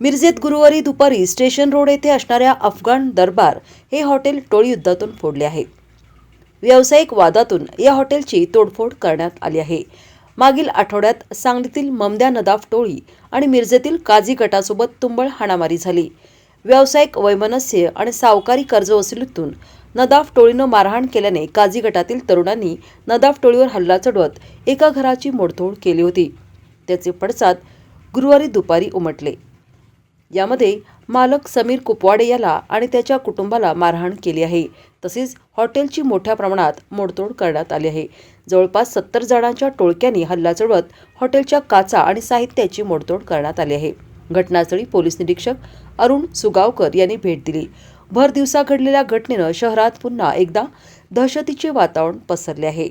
मिरजेत गुरुवारी दुपारी station road येथे असणाऱ्या अफगाण दरबार हे हॉटेल टोळी युद्धातून फोडले आहे. व्यावसायिक वादातून या हॉटेलची तोडफोड करण्यात आली आहे. मागील आठवड्यात सांगलीतील ममद्या नदाफ टोळी आणि मिरजेतील काझी गटासोबत तुंबळ हाणामारी झाली. व्यावसायिक वैमनस्य आणि सावकारी कर्ज वसुलीतून नदाफ टोळीनं मारहाण केल्याने काझी गटातील तरुणांनी नदाफ टोळीवर हल्ला चढवत एका घराची मोडतोड केली होती. त्याचे पडसाद गुरुवारी दुपारी उमटले. यामध्ये मालक समीर कुपवाडे याला आणि त्याच्या कुटुंबाला मारहाण केली आहे. तसेच हॉटेलची मोठ्या प्रमाणात मोडतोड करण्यात आली आहे. जवळपास सत्तर जणांच्या टोळक्यांनी हल्ला चढवत हॉटेलच्या काचा आणि साहित्याची मोडतोड करण्यात आली आहे. घटनास्थळी पोलीस निरीक्षक अरुण सुगावकर यांनी भेट दिली. भर दिवसा घडलेल्या घटनेनं शहरात पुन्हा एकदा दहशतीचे वातावरण पसरले आहे.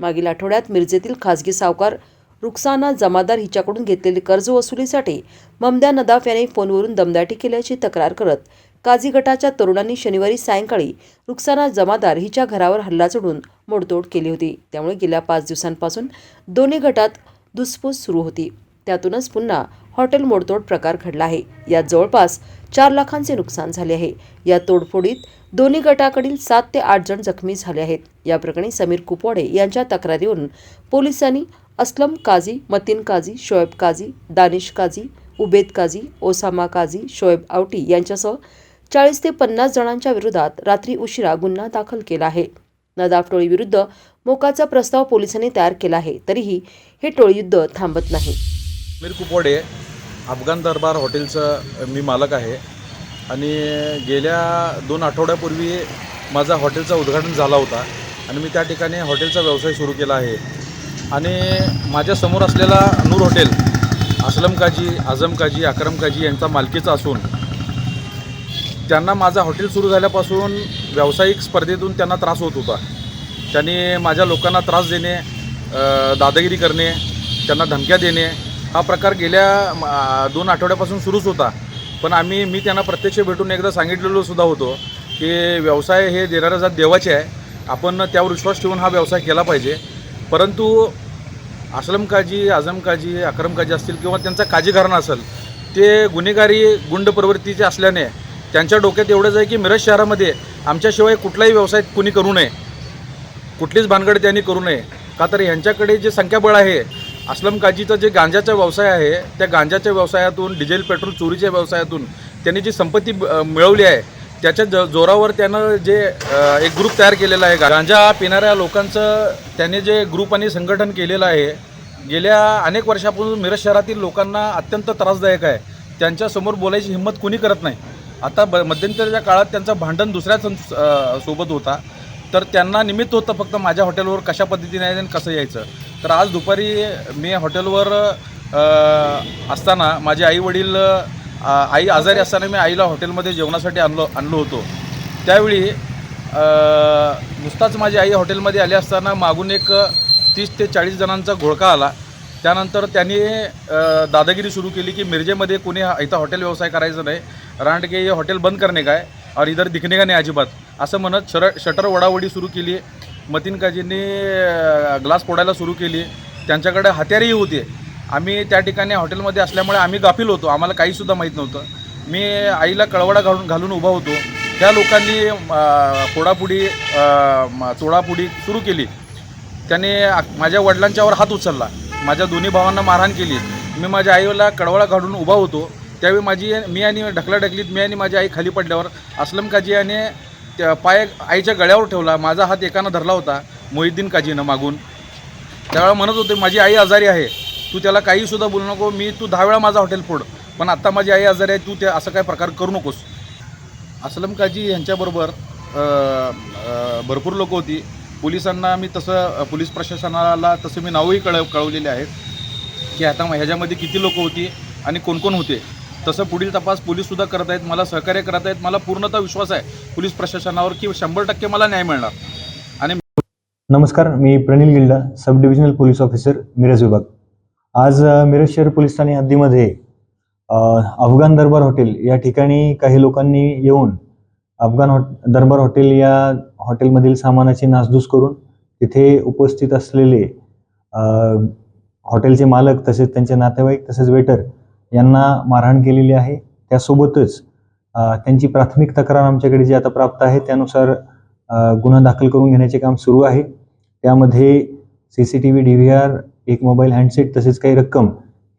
मागील आठवड्यात मिरजेतील खासगी सावकार रुक्साना जमादार हिच्याकडून घेतलेले कर्ज वसुलीसाठी ममद्या नदाफ यांनी फोनवरून दमदाटी केल्याची तक्रार करत काझी गटाच्या तरुणांनी शनिवारी सायंकाळी रुक्साना जमादार हिच्या घरावर हल्ला चढून मोडतोड केली होती. त्यामुळे गेल्या पाच दिवसांपासून दोन्ही गटात धुसफूस सुरू होती. त्यातूनच पुन्हा हॉटेल मोडतोड प्रकार घडला आहे. यात जवळपास चार लाखांचे नुकसान झाले आहे. या तोडफोडीत दोन्ही गटाकडील सात ते आठ जण जखमी झाले आहेत. या प्रकरणी समीर कुपवाडे यांच्या तक्रारीवरून पोलिसांनी असलम काझी मतीन काझी शोएब काझी दानिश काझी उबेद काझी ओसामा काझी शोएब आवटी यांच्यासह चाळीस ते पन्नास जणांच्या विरोधात रात्री उशिरा गुन्हा दाखल केला आहे. नदाफ टोळीविरुद्ध मोकाचा प्रस्ताव पोलिसांनी तयार केला आहे तरीही हे टोळीयुद्ध थांबत नाही. समीर कुपोडे अफगाण दरबार हॉटेलचं मी मालक आहे. आणि गेल्या दोन आठवड्यापूर्वी माझा हॉटेलचा उद्घाटन झाला होता आणि मी त्या ठिकाणी हॉटेलचा व्यवसाय सुरू केला आहे. आणि माझ्यासमोर असलेला नूर हॉटेल असलम काजी आझम काजी अकरम काजी यांचा मालकीचा असून त्यांना माझा हॉटेल सुरू झाल्यापासून व्यावसायिक स्पर्धेतून त्यांना त्रास होत होता. त्यांनी माझ्या लोकांना त्रास देणे दादागिरी करणे त्यांना धमक्या देणे हा प्रकार गेल्या दोन आठवड्यापासून सुरूच होता. पण आम्ही मी त्यांना प्रत्यक्ष भेटून एकदा सांगितलेलो सुद्धा होतो की व्यवसाय हे देणाऱ्या जात देवाचे आहे. आपण त्यावर विश्वास ठेवून हा व्यवसाय केला पाहिजे. परंतु असलम काजी आझम काजी अक्रम काजी असतील किंवा त्यांचा काजी घराणं असेल ते गुन्हेगारी गुंड प्रवृत्तीचे असल्याने त्यांच्या डोक्यात एवढंच आहे की मिरज शहरामध्ये आमच्याशिवाय कुठलाही व्यवसाय कुणी करू नये. कुठलीच भानगड त्यांनी करू नये. का तर ह्यांच्याकडे जे संख्याबळ आहे असलम काजीचा जे गांजाचा व्यवसाय आहे त्या गांजाच्या व्यवसायातून डिझेल पेट्रोल चोरीच्या व्यवसायातून त्यांनी जी संपत्ती मिळवली आहे त्याच्या ज जोरावर त्यानं जे एक ग्रुप तयार केलेला आहे. गांजा पिणाऱ्या लोकांचं त्याने जे ग्रुप आणि संघटन केलेलं आहे गेल्या अनेक वर्षापासून मिरज शहरातील लोकांना अत्यंत त्रासदायक आहे. त्यांच्यासमोर बोलायची हिंमत कुणी करत नाही. आता ब मध्यंतरीच्या काळात त्यांचं भांडण दुसऱ्याच सोबत होता. तर त्यांना निमित्त होतं फक्त माझ्या हॉटेलवर कशा पद्धतीने यायचं आणि कसं यायचं? तर आज दुपारी मी हॉटेलवर असताना माझे आई वडील आई आजारी असताना मी आईला हॉटेलमध्ये जेवणासाठी आणलो आणलो होतो. त्यावेळी नुसताच माझी आई हॉटेलमध्ये आली असताना मागून एक तीस ते चाळीस जणांचा घोळका आला. त्यानंतर त्यांनी दादागिरी सुरू केली की मिरजेमध्ये कोणी इथं हॉटेल व्यवसाय करायचं नाही. रांडके हे हॉटेल बंद करणे काय? और इधर दिखणे का नाही अजिबात. असं म्हणत शर शटर वडावडी सुरू केली. मतीन काजींनी ग्लास फोडायला सुरू केली. त्यांच्याकडे हत्यारही होते. आम्ही त्या ठिकाणी हॉटेलमध्ये असल्यामुळे आम्ही गाफील होतो. आम्हाला काहीसुद्धा माहीत नव्हतं. मी आईला कळवडा घालून घालून उभा होतो. त्या लोकांनी फोडापुडी चोडापुडी सुरू केली. त्याने माझ्या वडिलांच्यावर हात उचलला. माझ्या दोन्ही भावांना मारहाण केली. मी माझ्या आईला कडवळा काढून उभा होतो. त्यावेळी माझी मी आणि ढकलाढकलीत मी आणि माझी आई खाली पडल्यावर असलम काजी याने त्या पाय आईच्या गळ्यावर ठेवला. माझा हात एकानं धरला होता मोहिद्दीन काजीनं मागून. त्यावेळेला म्हणत होते माझी आई आजारी आहे. तू त्याला काहीसुद्धा बोलू नको. मी तू दहा वेळा माझा हॉटेल फोड. पण आत्ता माझी आई आजारी आहे. तू ते असं काय प्रकार करू नकोस. असलम काजी यांच्याबरोबर भरपूर लोक होती. पोलिसांना मी तसं पोलीस प्रशासनाला तसं मी नावही कळव कळवलेले आहेत. की आता ह्याच्यामध्ये किती लोक होती आणि कोण कोण होते? तसं पुढील तपास पोलीससुद्धा करत आहेत मला सहकार्य करत आहेत मला पूर्णतः विश्वास आहे. पोलीस प्रशासनावर की शंभर टक्के मला न्याय मिळणार. आणि नमस्कार मी Pranil Gilda sub divisional police officer Miraj विभाग. आज मिरज शहर पोलीस ठाणे हद्दीमध्ये अफगाण दरबार हॉटेल या ठिकाणी काही लोकांनी येऊन अफगाण हॉ दरबार हॉटेल या हॉटेलमधील सामानाची नासधूस करून तिथे उपस्थित असलेले हॉटेलचे मालक तसेच त्यांचे नातेवाईक तसेच वेटर यांना मारहाण केलेली आहे. त्यासोबतच त्यांची प्राथमिक तक्रार आमच्याकडे जी आता प्राप्त आहे त्यानुसार गुन्हा दाखल करून घेण्याचे काम सुरू आहे. त्यामध्ये C C T V D V R एक मोबाईल हँडसेट तसेच काही रक्कम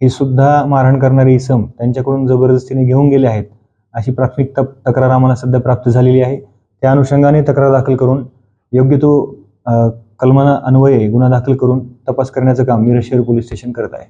ही सुद्धा मारहाण करणारे इसम त्यांच्याकडून जबरदस्तीने घेऊन गेले आहेत अशी प्राथमिक तप तक्रार आम्हाला सध्या प्राप्त झालेली आहे. त्या अनुषंगाने तक्रार दाखल करून योग्य तो कलमना कलमाना अन्वये गुन्हा दाखल करून तपास करण्याचं काम मिरज शहर पोलीस स्टेशन करत आहे.